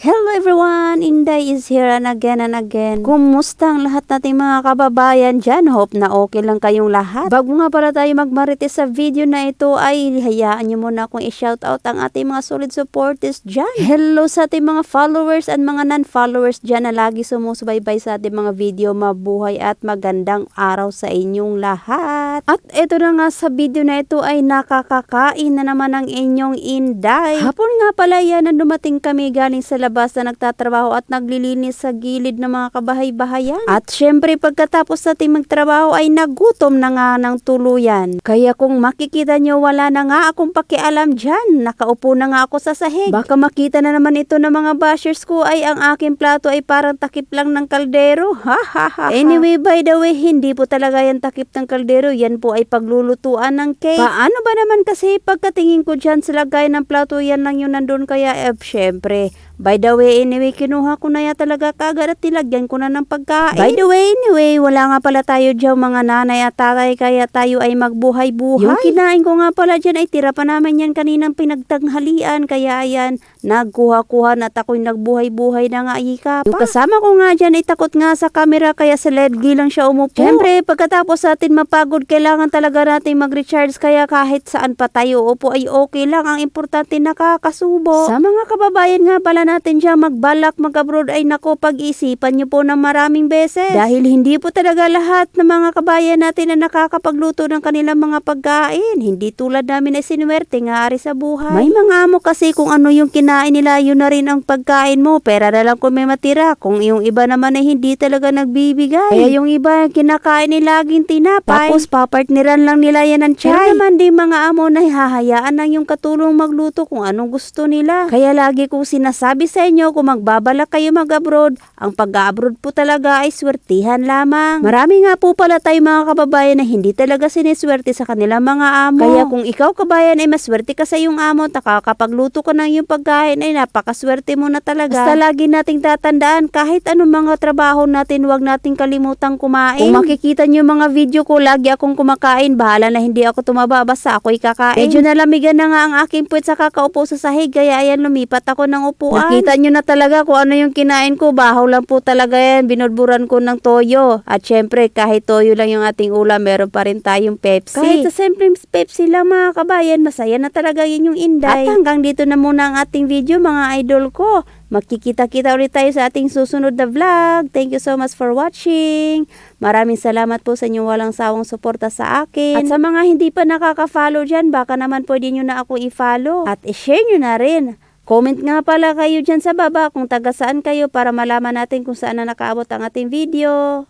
Hello everyone! Inday is here and again and again. Kumusta ang lahat nating mga kababayan dyan? Hope na okay lang kayong lahat. Bago nga para tayo magmarites sa video na ito ay hayaan nyo muna akong i-shoutout ang ating mga solid supporters dyan. Hello sa ating mga followers at mga non-followers dyan na lagi sumusubaybay sa ating mga video. Mabuhay at magandang araw sa inyong lahat. At ito na nga sa video na ito ay nakakakain na naman ang inyong Inday. Hapon nga pala yan na dumating kami galing sa na nagtatrabaho at naglilinis sa gilid ng mga kabahay-bahayan. At syempre pagkatapos natin magtrabaho ay nagutom na nga ng tuluyan. Kaya kung makikita nyo wala na nga akong pakialam dyan. Nakaupo na nga ako sa sahig. Baka makita na naman ito ng mga bashers ko ay ang aking plato ay parang takip lang ng kaldero. Ha ha ha. Anyway by the way hindi po talaga yan takip ng kaldero. Yan po ay paglulutuan ng cake. Paano ba naman kasi pagkatingin ko dyan sa lagay ng plato yan lang yung nandun kaya eh syempre By the way, anyway, kinuha ko na ya talaga kagad at tilagyan ko na ng pagkain. By the way, anyway, wala nga pala tayo dyan mga nanay at tatay kaya tayo ay magbuhay-buhay. Yung kinain ko nga pala dyan ay tira pa naman yan kaninang pinagtanghalian kaya ayan, nagkuha-kuha na at ako'y nagbuhay-buhay na nga ika. Yung kasama ko nga dyan ay takot nga sa camera kaya sa ledgi lang siya umupo. Siyempre, pagkatapos natin mapagod, kailangan talaga natin mag-recharge kaya kahit saan pa tayo upo ay okay lang. Ang importante nakakasubo. Sa mga kababayan nga pala natin dyan magbalak mag-abroad ay nako pag-isipan nyo po ng maraming beses. Dahil hindi po talaga lahat ng mga kabayan natin na nakakapagluto ng kanilang mga pagkain. Hindi tulad namin ay sinuwerte nga ari sa buhay. May mga amo kasi kung ano yung kinain nila yun na rin ang pagkain mo. Pera na lang kung may matira. Kung yung iba naman ay hindi talaga nagbibigay. Kaya yung iba yung kinakain nila laging tinapay. Tapos papartneran lang nila yan ng chay. Pero naman di mga amo na hahayaan lang yung katulong magluto kung anong gusto nila. Kaya lagi kong sinasabi sa inyo kung magbabalak kayo mag-abroad, ang pag-abroad po talaga ay swertihan lamang. Marami nga po pala tayo mga kababayan na hindi talaga siniswerte sa kanilang mga amo. Kaya kung ikaw kabayan ay maswerte ka sa iyong amo, nakakapagluto ka ng iyong pagkain ay napakaswerte mo na talaga. Basta lagi nating tatandaan kahit anong mga trabaho natin, huwag nating kalimutang kumain. Kung makikita niyo mga video ko, lagi akong kumakain. Bahala na hindi ako tumaba, basta ako'y kakain. Medyo nalamigan na nga ang aking puwet sa kakaupo sa sahig, kaya ayan lumipat ako ng upuan. Nakita nyo na talaga kung ano yung kinain ko. Bahaw lang po talaga yan. Binudburan ko ng toyo. At syempre, kahit toyo lang yung ating ulam, meron pa rin tayong Pepsi. Kahit sa simple Pepsi lang mga kabayan, masaya na talaga yun yung inday. At hanggang dito na muna ang ating video mga idol ko. Magkikita-kita ulit tayo sa ating susunod na vlog. Thank you so much for watching. Maraming salamat po sa inyong walang sawang suporta sa akin. At sa mga hindi pa nakaka-follow dyan, baka naman pwede nyo na ako i-follow. At i-share nyo na rin. Comment nga pala kayo dyan sa baba kung taga saan kayo para malaman natin kung saan na nakaabot ang ating video.